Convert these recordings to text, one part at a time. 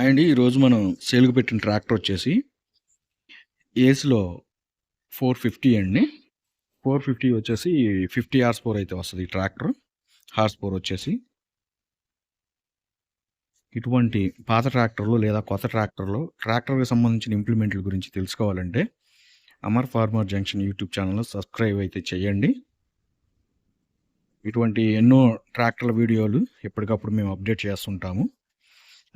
And ఈరోజు మనం సేల్కి పెట్టిన ట్రాక్టర్ వచ్చేసి ఏస్లో ఫోర్ ఫిఫ్టీ అండి. ఫోర్ ఫిఫ్టీ వచ్చేసి ఫిఫ్టీ హార్స్ పవర్ అయితే వస్తుంది ఈ ట్రాక్టర్. హార్స్ పవర్ వచ్చేసి ఇటువంటి పాత ట్రాక్టర్లు లేదా కొత్త ట్రాక్టర్లు ట్రాక్టర్కి సంబంధించిన ఇంప్లిమెంట్ల గురించి తెలుసుకోవాలంటే అమర్ ఫార్మర్ జంక్షన్ యూట్యూబ్ ఛానల్లో సబ్స్క్రైబ్ అయితే చేయండి. ఇటువంటి ఎన్నో ట్రాక్టర్ల వీడియోలు ఎప్పటికప్పుడు మేము అప్డేట్ చేస్తుంటాము.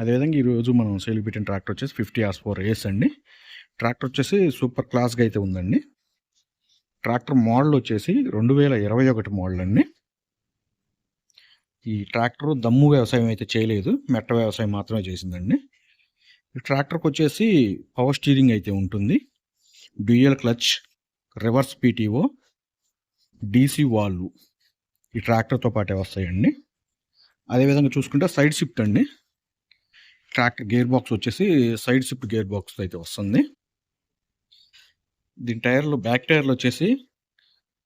అదేవిధంగా ఈరోజు మనం సేల్ పెట్టిన ట్రాక్టర్ వచ్చేసి ఫిఫ్టీ ఆర్స్ ఫోర్ ఏస్ అండి. ట్రాక్టర్ వచ్చేసి సూపర్ క్లాస్గా అయితే ఉందండి. ట్రాక్టర్ మోడల్ వచ్చేసి రెండు వేల ఇరవై ఒకటి మోడల్ అండి. ఈ ట్రాక్టర్ దమ్ము వ్యవసాయం అయితే చేయలేదు. మెట్ట వ్యవసాయం మాత్రమే చేసిందండి. ఈ ట్రాక్టర్కి వచ్చేసి పవర్ స్టీరింగ్ అయితే ఉంటుంది. Dual clutch reverse PTO DC వాళ్ళు ఈ ట్రాక్టర్తో పాటే వస్తాయండి. అదేవిధంగా చూసుకుంటే సైడ్ షిఫ్ట్ అండి. ట్రాక్ గేర్ బాక్స్ వచ్చేసి సైడ్ షిఫ్ట్ గేర్ బాక్స్ అయితే వస్తుంది. దీని టైర్లు బ్యాక్ టైర్లు వచ్చేసి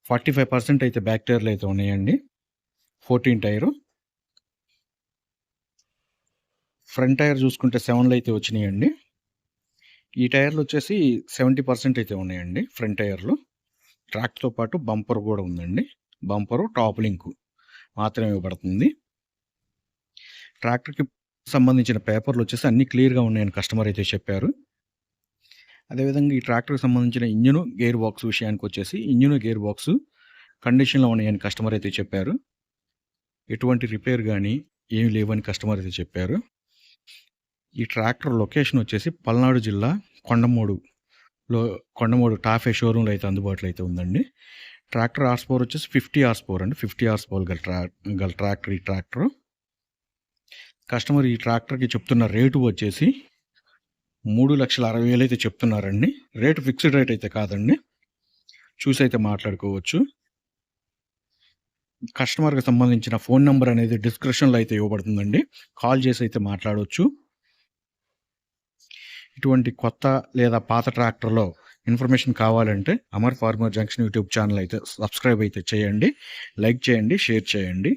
ఫార్టీ ఫైవ్ పర్సెంట్ అయితే బ్యాక్ టైర్లు అయితే ఉన్నాయండి. Fourteen tyre. ఫ్రంట్ టైర్ చూసుకుంటే సెవెన్లు అయితే వచ్చినాయండి. ఈ టైర్లు వచ్చేసి సెవెంటీ పర్సెంట్ అయితే ఉన్నాయండి ఫ్రంట్ టైర్లు. ట్రాక్తో పాటు బంపర్ కూడా ఉందండి. బంపరు టాప్ లింక్ మాత్రమే ఇవ్వబడుతుంది. ట్రాక్టర్కి సంబంధించిన పేపర్లు వచ్చేసి అన్ని క్లియర్గా ఉన్నాయని కస్టమర్ అయితే చెప్పారు. అదేవిధంగా ఈ ట్రాక్టర్కి సంబంధించిన ఇంజను గేర్ బాక్స్ విషయానికి వచ్చేసి ఇంజను గేర్ బాక్స్ కండిషన్లో ఉన్నాయని కస్టమర్ అయితే చెప్పారు. ఎటువంటి రిపేర్ కానీ ఏమి లేవని కస్టమర్ అయితే చెప్పారు. ఈ ట్రాక్టర్ లొకేషన్ వచ్చేసి పల్నాడు జిల్లా కొండమూడులో కొండమూడు టాఫే షోరూమ్లో అయితే అందుబాటులో అయితే ఉందండి. ట్రాక్టర్ ఆర్స్ పవర్ వచ్చేసి ఫిఫ్టీ ఆర్స్ పవర్ అండి. ఫిఫ్టీ హార్స్ పవర్ గల ట్రా గల ట్రాక్టర్ ఈ ట్రాక్టర్. కస్టమర్ ఈ ట్రాక్టర్కి చెప్తున్న రేటు వచ్చేసి మూడు లక్షల అరవై వేలు అయితే చెప్తున్నారండి. రేటు ఫిక్స్డ్ రేట్ అయితే కాదండి. చూసి అయితే మాట్లాడుకోవచ్చు. కస్టమర్కి సంబంధించిన ఫోన్ నెంబర్ అనేది డిస్క్రిప్షన్లో అయితే ఇవ్వబడుతుందండి. కాల్ చేసి అయితే మాట్లాడవచ్చు ఇటువంటి కొత్త లేదా పాత ట్రాక్టర్లో ఇన్ఫర్మేషన్ కావాలంటే Amar farmer junction YouTube channel అయితే సబ్స్క్రైబ్ అయితే చేయండి. లైక్ చేయండి షేర్ చేయండి.